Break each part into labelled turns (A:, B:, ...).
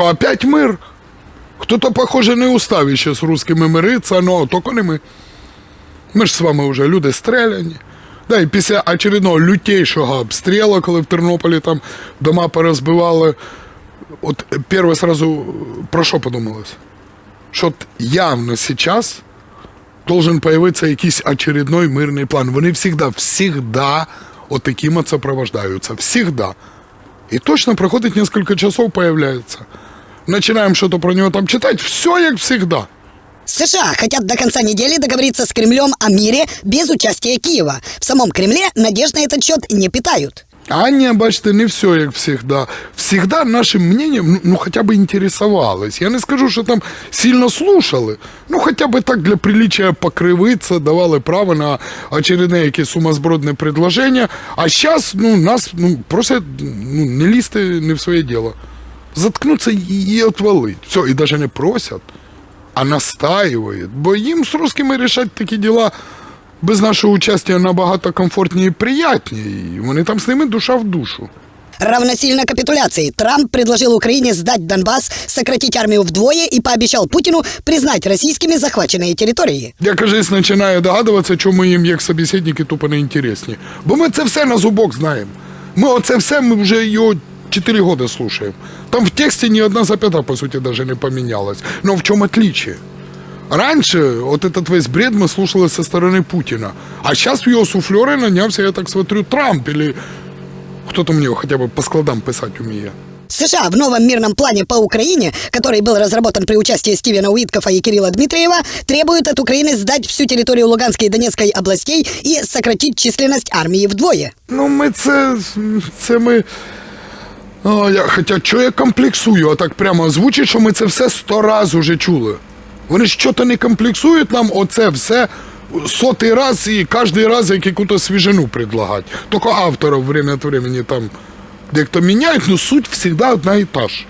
A: що, опять мир? Хто-то, похоже, не уставі ще з русскими мириться, но тільки не ми. Ми ж з вами вже люди стріляні. Да, і після очередного лютейшого обстрілу, коли в Тернополі там дома порозбивали, от перше сразу про що подумалось? Що явно зараз должен появитися якийсь очередной мирний план. Вони всегда, всегда от таким от сопровождаются. Всегда. И точно проходит несколько часов, появляется. Начинаем что-то про него там читать, все как всегда.
B: США хотят до конца недели договориться с Кремлем о мире без участия Киева. В самом Кремле надежд на этот счет не питают.
A: А не, бачите, не все як всегда. Всегда нашим мнением, ну, ну хотя бы интересовалось. Я не скажу, що там сильно слушали. Ну хотя бы так для приличия покривитися, давали право на очередне якесь сумасбродне предложення. А зараз ну, нас ну, просять ну, не лізти не в своє діло. Заткнуться і отвалить. Все, і навіть не просять, а настаивают. Бо їм з русскими рішати такі діла без нашого участия набагато комфортніше і приятніше. І вони там з ними душа в душу.
B: Равносильно капитуляции Трамп предложил Украине сдать Донбасс, сократить армию вдвое и пообещал Путину признать российскими захваченные территории.
A: Я кажись, починаю догадуватися, чому їм як собеседники тупо не інтересні. Бо ми це все на зубок знаємо. Ми оце все ми вже його 4 роки слушаємо. Там в тексті ні одна запята, по суті, даже не помінялась. Но в чому отличие? Раньше вот этот весь бред мы слушали со стороны Путина. А сейчас в его суфлеры нанялся, я так смотрю, Трамп или кто там мне хотя бы по складам писать умеет.
B: США в новом мирном плане по Украине, который был разработан при участии Стивена Уиткофа и Кирилла Дмитриева, требуют от Украины сдать всю территорию Луганской и Донецкой областей и сократить численность армии вдвое.
A: Ну, ми це. Це ми. о, я, хоча що я комплексую, а так прямо озвучить, що ми це все сто раз уже чули. Вони ж що-то не комплексують нам оце все сотий раз і кожен раз як якусь свіжину предлагать. Тільки авторів время від времени там дехто міняють, але суть завжди одна і та ж.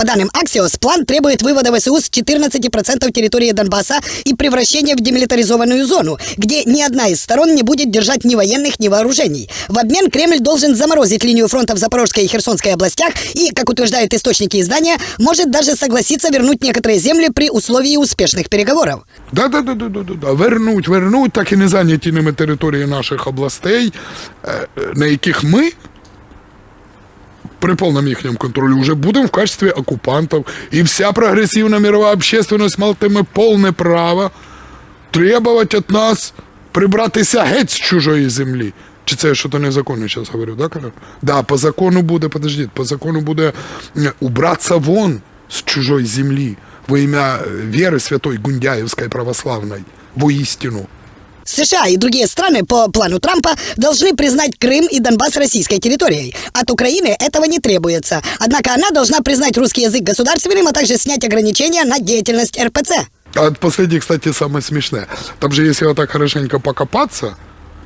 B: По данным Axios, план требует вывода ВСУ с 14% территории Донбасса и превращения в демилитаризованную зону, где ни одна из сторон не будет держать ни военных, ни вооружений. В обмен Кремль должен заморозить линию фронта в Запорожской и Херсонской областях и, как утверждают источники издания, может даже согласиться вернуть некоторые земли при условии успешных переговоров.
A: Да, да, да, да, да, да, да. Вернуть, вернуть, так і не зайняті ними території наших областей, е, е, на яких ми При повному їхньому контролі вже будемо в качестві окупантів. І вся прогресивна мирова общественность матиме повне право требувати від нас прибратися геть з чужої землі. Чи це я що-то незаконне зараз говорю, да? Да, по закону буде, подождіть, по закону буде убраться вон з чужої землі во ім'я е, віри святой Гундяївської православної, воістину.
B: США и другие страны по плану Трампа должны признать Крым и Донбасс российской территорией. От Украины этого не требуется. Однако она должна признать русский язык государственным, а также снять ограничения на деятельность РПЦ.
A: А от последнее, кстати, самое смешное. Там же, если вот так хорошенько покопаться,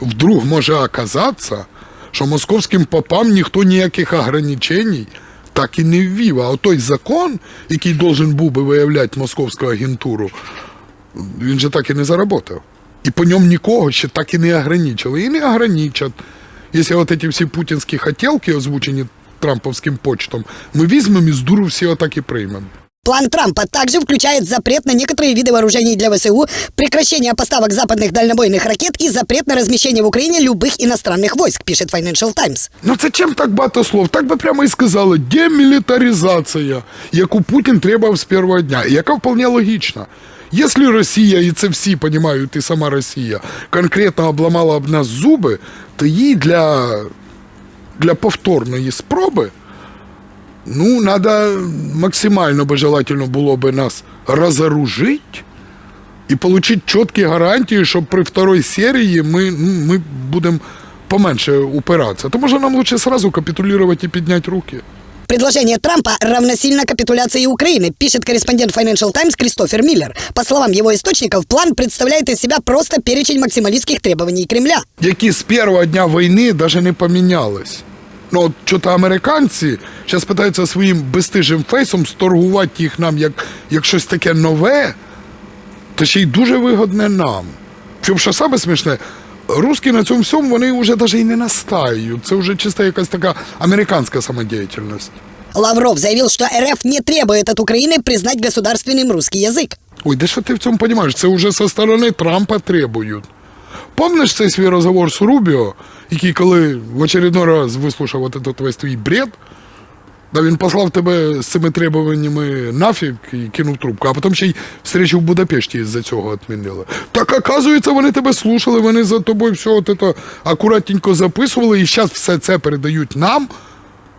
A: вдруг може оказаться, що московським попам ніхто ніяких ограничений так і не ввів. А той закон, який должен був би виявляти московську агентуру, він же так і не заработав. І по ньому нікого ще так і не ограничили. І не ограничать. Якщо от ці всі путінські хотілки, озвучені трамповським почтом, ми візьмемо і з дуру всі отак і приймемо.
B: План Трампа также включает запрет на некоторые виды вооружений для ВСУ, прекращение поставок западных дальнобойных ракет и запрет на размещение в Украине любых иностранных войск, пишет Financial Times.
A: Ну це чим так багато слов? Так би прямо і сказали, демілітаризація, яку Путін требував з першого дня, і яка вполне логічна. Якщо Росія, і це всі розуміють, і сама Росія, конкретно обламала об нас зуби, то їй для, для повторної спроби ну, треба максимально би желательно було би нас розоружити і отримати чіткі гарантії, що при второй серії ми, ми будемо поменше упиратися. То може нам лучше сразу капітулювати і підняти руки.
B: Предложение Трампа равносильно капитуляции Украины, пишет корреспондент Financial Times Кристофер Миллер. По словам его источников, план представляет из себя просто перечень максималистских требований Кремля.
A: які з першого дня війни навіть не помінялись. Ну, от що-то американці зараз питаються своїм безстижим фейсом сторгувати їх нам як, як щось таке нове, та ще й дуже вигодне нам. Щоб що саме смішне, русські на цьому всьому вони вже навіть і не настають. Це вже чисто якась така американська самодіяльність.
B: Лавров заявил, что РФ не требует от Украины признать государственным русский язык.
A: Ой, да що ти в цьому розумієш? Це вже со сторони Трампа требують. Помниш цей свій розговор з Рубіо, який коли в очередной раз вислухав от этот весь твій бред, да він послав тебе з цими требуваннями нафіг і кинув трубку, а потім ще й встречу в Будапешті з-за цього відмінили. Так, оказується, вони тебе слушали, вони за тобою все от это акуратненько записували, і зараз все це передають нам,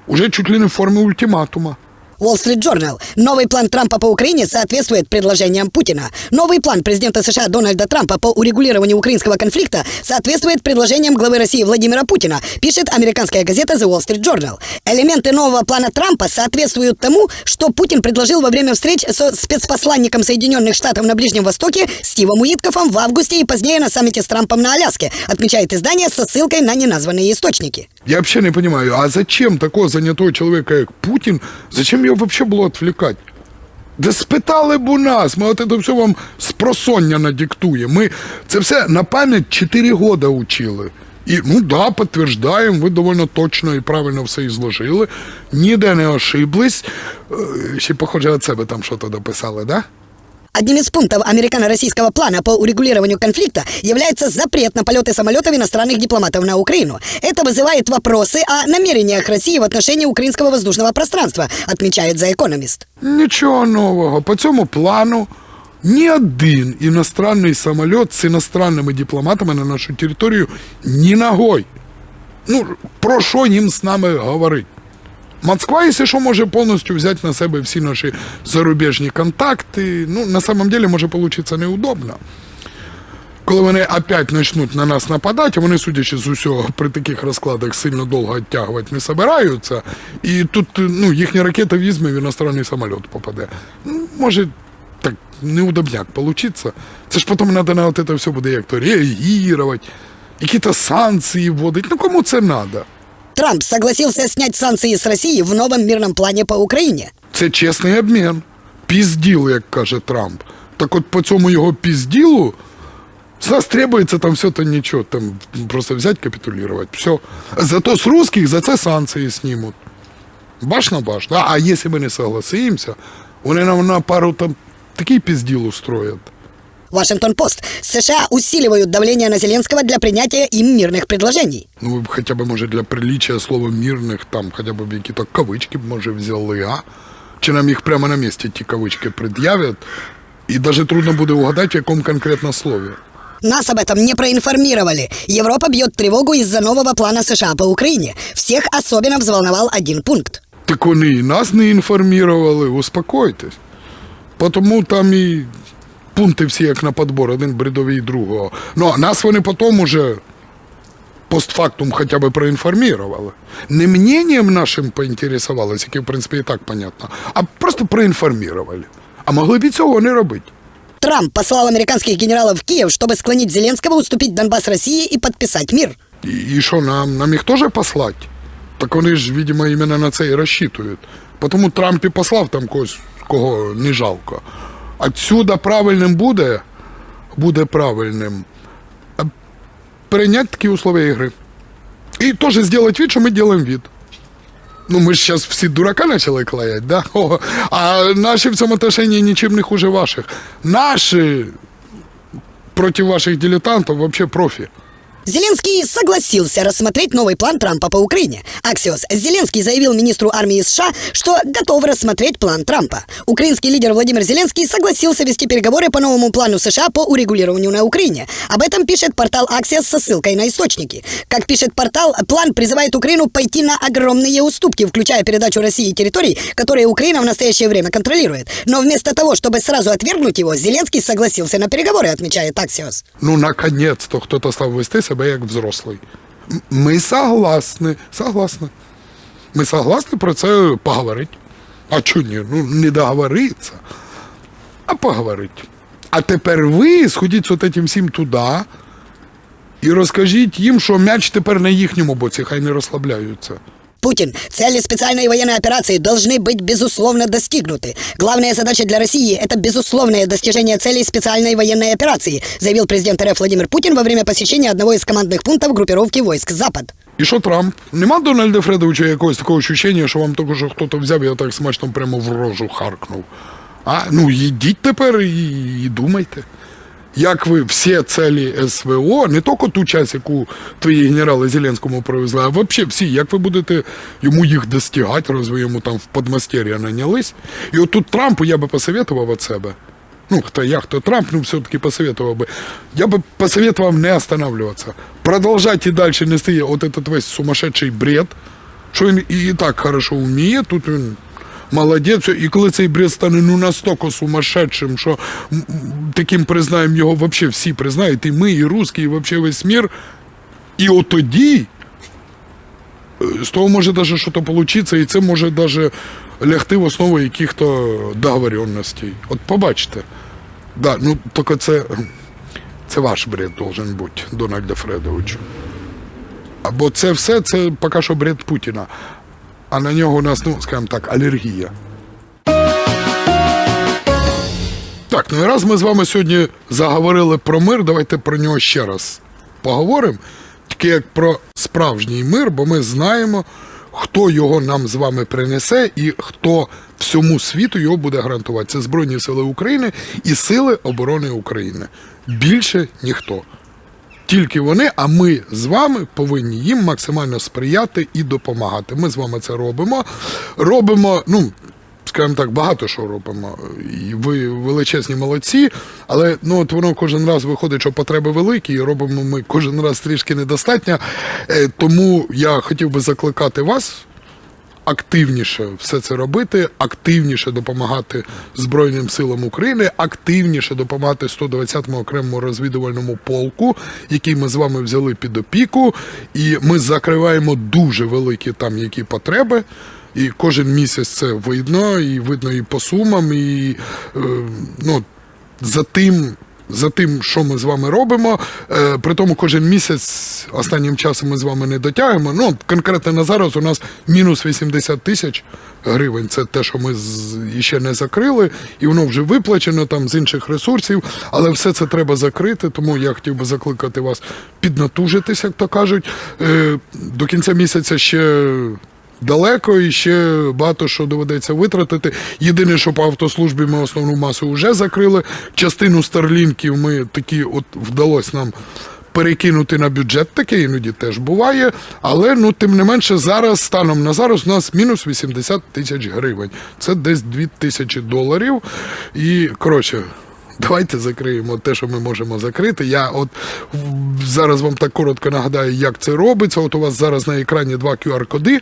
A: уже чуть ли не в формі ультиматума.
B: Wall Street Journal. Новый план Трампа по Украине соответствует предложениям Путина. Новый план президента США Дональда Трампа по урегулированию украинского конфликта соответствует предложениям главы России Владимира Путина, пишет американская газета The Wall Street Journal. Элементы нового плана Трампа соответствуют тому, что Путин предложил во время встреч со спецпосланником Соединенных Штатов на Ближнем Востоке Стивом Уиткофом в августе и позднее на саммите с Трампом на Аляске, отмечает издание со ссылкой на неназванные источники.
A: Я вообще не понимаю, а зачем такого занятого человека, как Путин, зачем его вообще было отвлекать? Да спитали б у нас, ми от це все вам з просоння надиктуємо. Ми це все на пам'ять 4 года учили. І ну да, підтверджуємо, ви доволі точно і правильно все ізложили, ніде не ошиблись. Е, Ще, похоже, від себе там щось дописали, да?
B: Одним из пунктов американо-российского плана по урегулированию конфликта является запрет на полеты самолетов иностранных дипломатов на Украину. Это вызывает вопросы о намерениях России в отношении украинского воздушного пространства, отмечает The Economist.
A: Нічого нового. По цьому плану ні один іностранний самоліт з іностранними дипломатами на нашу територію ні ногой. Ну, про що їм з нами говорить? Москва, якщо що, може повністю взяти на себе всі наші зарубіжні контакти. Ну, на самом деле, може получиться неудобно. Коли вони опять почнуть на нас нападати, вони, судячи з усього, при таких розкладах сильно довго відтягувати не собираються, і тут ну, їхня ракета візьме в іностранний самоліт попаде. Ну, може так неудобняк получиться. Це ж потім треба на це все буде як-то реагувати, якісь санкції вводити. Ну кому це треба?
B: Трамп согласился снять санкции с России в новом мирном плане по Украине.
A: Це чесний обмін. Пізділ, як каже Трамп. Так от по цьому його пізділу нас требується там все то нічого, там просто взять, капітулювати. Все. Зато з русских за це санкції знімуть. Баш на баш. Да? А якщо ми не согласимося, вони нам на пару там такий пізділ устроять.
B: Вашингтон-Пост. США усиливают давление на Зеленского для принятия им мирных предложений.
A: Ну, ви б хоча б, може, для приличия слова мирних, там, хоча б якісь кавички б, може, взяли, а? Чи нам їх прямо на місці ті кавички пред'являть, і навіть трудно буде угадати, в якому конкретно слові.
B: Нас об этом не проинформировали. Европа бьет тревогу из-за нового плана США по Украине. Всех особенно взволновал один пункт.
A: Так вони і нас не інформували, успокойтесь. Тому там і пункти всі як на подбор, один бредовий другого. Ну, а нас вони потім уже постфактум хоча б проінформували. Не мненням нашим поінтересувалися, яке, в принципі, і так понятно, а просто проінформували. А могли б і цього не робити.
B: Трамп послал американских генералов в Киев, чтобы склонить Зеленского уступить Донбасс России и подписать мир.
A: І що нам? Нам їх теж послати? Так вони ж, видимо, іменно на це і розчитують. Тому Трамп і послав там когось, кого не жалко. Отсюда правильним буде, буде правильним прийняти такі условия ігри. І теж зробити вид, що ми робимо від. Ну, ми ж зараз всі дурака почали клеять, да? О, а наші в цьому отношении нічим не хуже ваших. Наші проти ваших дилетантів вообще профі.
B: Зеленский согласился рассмотреть новый план Трампа по Украине. Аксиос. Зеленский заявил министру армии США, что готов рассмотреть план Трампа. Украинский лидер Владимир Зеленский согласился вести переговоры по новому плану США по урегулированию на Украине. Об этом пишет портал Аксиос со ссылкой на источники. Как пишет портал, план призывает Украину пойти на огромные уступки, включая передачу России территорий, которые Украина в настоящее время контролирует. Но вместо того, чтобы сразу отвергнуть его, Зеленский согласился на переговоры, отмечает Аксиос.
A: Ну, наконец-то хто-то став вести себе як взрослий. Ми согласні, согласні. Ми согласні про це поговорити. А чого ні? Ну, не договориться, а поговорити. А тепер ви сходіть з от цим всім туди і розкажіть їм, що м'яч тепер на їхньому боці, хай не розслабляються.
B: Путин, цели специальной военной операции должны быть безусловно достигнуты. Главная задача для России – это безусловное достижение целей специальной военной операции, заявил президент РФ Владимир Путин во время посещения одного из командных пунктов группировки войск «Запад».
A: І що Трамп? Нема Дональда Фредовича якогось такого ощущення, що вам тільки що хтось взяв і так смачно прямо в рожу харкнув. А ну йдіть тепер і, і думайте. Як ви всі цілі СВО, не тільки ту часть, яку твої генерали Зеленському привезли, а взагалі всі, як ви будете йому їх достигати, раз ви йому там в подмастер'я нанялись. І от тут Трампу я би посоветував від себе. Ну, хто я, хто Трамп, ну все-таки посоветовал бы. Я бы посоветовал не останавливаться. Продолжать и дальше нести вот этот весь сумасшедший бред, що він і, і так хорошо вміє, тут він молодець. І коли цей бред стане ну настільки сумасшедшим, що таким признаємо його, взагалі всі признають, і ми, і русські, і взагалі весь мір. І от тоді е, з того може даже щось получиться, і це може даже лягти в основу яких-то договоренностей. От побачите. Да, ну тільки це, це ваш бред должен бути, Дональда Фредовичу. Або це все, це поки що бред Путіна. А на нього у нас, ну, скажімо так, алергія. Так, ну і раз ми з вами сьогодні заговорили про мир, давайте про нього ще раз поговоримо. Тільки як про справжній мир, бо ми знаємо, хто його нам з вами принесе і хто всьому світу його буде гарантувати. Це Збройні Сили України і Сили оборони України. Більше ніхто. Тільки вони, а ми з вами повинні їм максимально сприяти і допомагати. Ми з вами це робимо. Робимо, ну. Скажімо так, багато що робимо. І ви величезні молодці, але ну от воно кожен раз виходить, що потреби великі, і робимо ми кожен раз трішки недостатньо. Е, Тому я хотів би закликати вас активніше все це робити, активніше допомагати Збройним силам України, активніше допомагати 120-му окремому розвідувальному полку, який ми з вами взяли під опіку, і ми закриваємо дуже великі там які потреби. І кожен місяць це видно, і видно і по сумам, і е, ну, за тим, за тим, що ми з вами робимо. Е, при тому кожен місяць останнім часом ми з вами не дотягуємо. Ну, конкретно на зараз у нас мінус 80 тисяч гривень. Це те, що ми ще не закрили, і воно вже виплачено там з інших ресурсів. Але все це треба закрити, тому я хотів би закликати вас піднатужитись, як то кажуть. Е, до кінця місяця ще. Далеко і ще багато що доведеться витратити. Єдине, що по автослужбі ми основну масу вже закрили. Частину старлінків ми такі от вдалося нам перекинути на бюджет, таке іноді теж буває. Але ну тим не менше, зараз станом на зараз у нас мінус 80 тисяч гривень. Це десь 2 тисячі доларів. І коротше. Давайте закриємо те, що ми можемо закрити. Я от зараз вам так коротко нагадаю, як це робиться. От у вас зараз на екрані два QR-коди.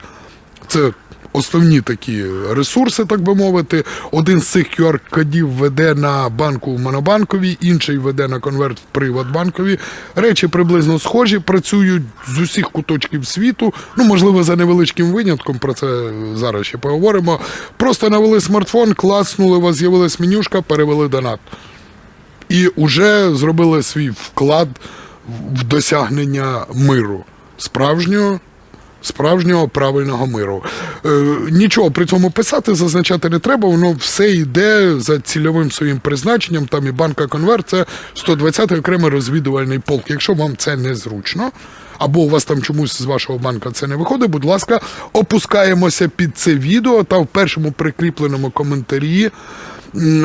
A: Це основні такі ресурси, так би мовити. Один з цих QR-кодів веде на банку в Монобанковій, інший веде на конверт в Приватбанкові. Речі приблизно схожі, працюють з усіх куточків світу. Ну, можливо, за невеличким винятком, про це зараз ще поговоримо. Просто навели смартфон, класнули, у вас з'явилась менюшка, перевели донат і вже зробили свій вклад в досягнення миру справжнього. Справжнього правильного миру. Е, нічого при цьому писати, зазначати не треба, воно все йде за цільовим своїм призначенням. Там і банка конверт це 120-й окремий розвідувальний полк. Якщо вам це незручно, або у вас там чомусь з вашого банка це не виходить, будь ласка, опускаємося під це відео та в першому прикріпленому коментарі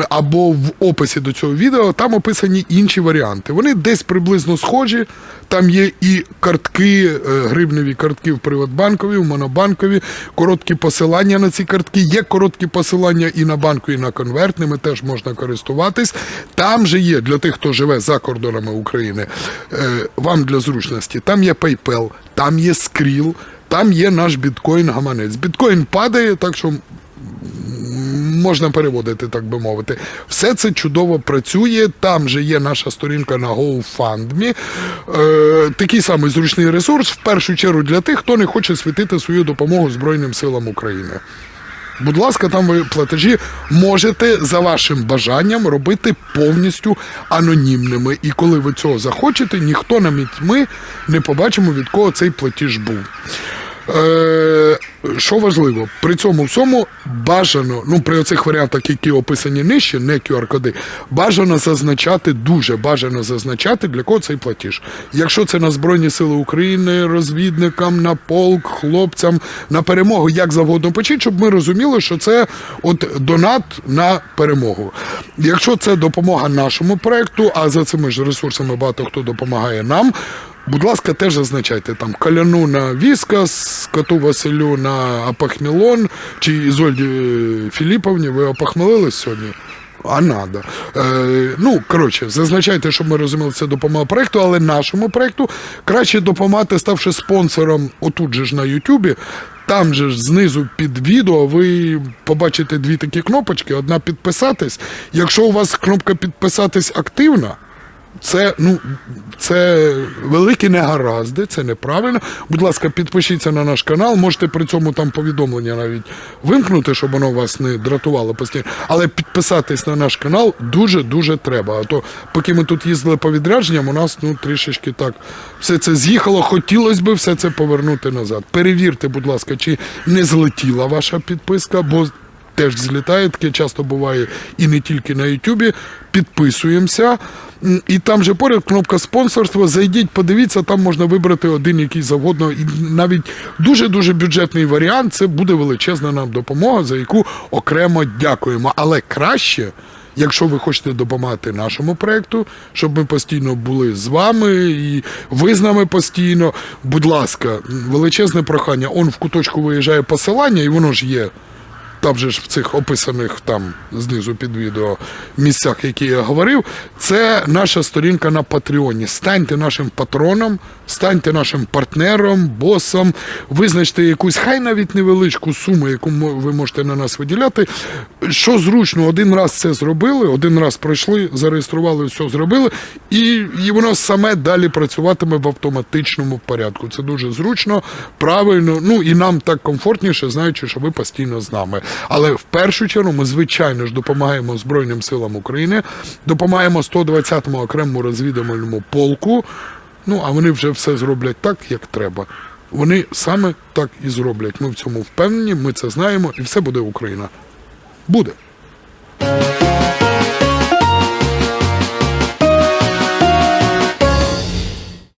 A: або в описі до цього відео там описані інші варіанти. Вони десь приблизно схожі. Там є і картки, е, гривневі картки в Приватбанкові, в Монобанкові, короткі посилання на ці картки. Є короткі посилання і на банку, і на конверт. Ними теж можна користуватись. Там же є для тих, хто живе за кордонами України, е, вам для зручності. Там є PayPal, там є Skrill, там є наш біткоін-гаманець. Біткоін падає, так що можна переводити, так би мовити. Все це чудово працює. Там же є наша сторінка на GoFundMe. Е, такий самий зручний ресурс, в першу чергу для тих, хто не хоче світити свою допомогу Збройним силам України. Будь ласка, там ви платежі можете за вашим бажанням робити повністю анонімними. І коли ви цього захочете, ніхто навіть ми не побачимо, від кого цей платіж був. Е, Що важливо, при цьому всьому бажано, ну при оцих варіантах, які описані нижче, не QR-коди, бажано зазначати, дуже бажано зазначати, для кого цей платіж. Якщо це на Збройні Сили України, розвідникам, на полк, хлопцям, на перемогу, як завгодно почіть, щоб ми розуміли, що це от донат на перемогу. Якщо це допомога нашому проекту, а за цими ж ресурсами багато хто допомагає нам. Будь ласка, теж зазначайте там каляну на Віскас, коту Василю на Апахмілон чи Ізольді е, Філіповні. Ви опахмелились сьогодні? А надо. Е, ну, коротше, зазначайте, щоб ми розуміли, це допомога проекту, але нашому проекту краще допомагати, ставши спонсором отут же ж на Ютубі. Там же ж знизу під відео ви побачите дві такі кнопочки: одна підписатись. Якщо у вас кнопка підписатись активна, це, ну, це великі негаразди, це неправильно. Будь ласка, підпишіться на наш канал. Можете при цьому там повідомлення навіть вимкнути, щоб воно вас не дратувало постійно. Але підписатись на наш канал дуже-дуже треба. А то, поки ми тут їздили по відрядженням, у нас ну трішечки так все це з'їхало. Хотілося б все це повернути назад. Перевірте, будь ласка, чи не злетіла ваша підписка, бо теж злітає, таке часто буває і не тільки на Ютубі. Підписуємося. І там же поряд кнопка спонсорство. Зайдіть, подивіться, там можна вибрати один який завгодно. І навіть дуже-дуже бюджетний варіант. Це буде величезна нам допомога, за яку окремо дякуємо. Але краще. Якщо ви хочете допомагати нашому проекту, щоб ми постійно були з вами і ви з нами постійно, будь ласка, величезне прохання. Он в куточку виїжджає посилання, і воно ж є там же ж в цих описаних там знизу під відео місцях, які я говорив, це наша сторінка на Патреоні. Станьте нашим патроном, станьте нашим партнером, босом, визначте якусь, хай навіть невеличку суму, яку ви можете на нас виділяти. Що зручно, один раз це зробили, один раз пройшли, зареєстрували, все зробили, і, і воно саме далі працюватиме в автоматичному порядку. Це дуже зручно, правильно. Ну і нам так комфортніше, знаючи, що ви постійно з нами. Але в першу чергу ми, звичайно ж, допомагаємо Збройним силам України, допомагаємо 120-му окремому розвідувальному полку. Ну, а вони вже все зроблять так, як треба. Вони саме так і зроблять. Ми в цьому впевнені, ми це знаємо, і все буде Україна. Буде.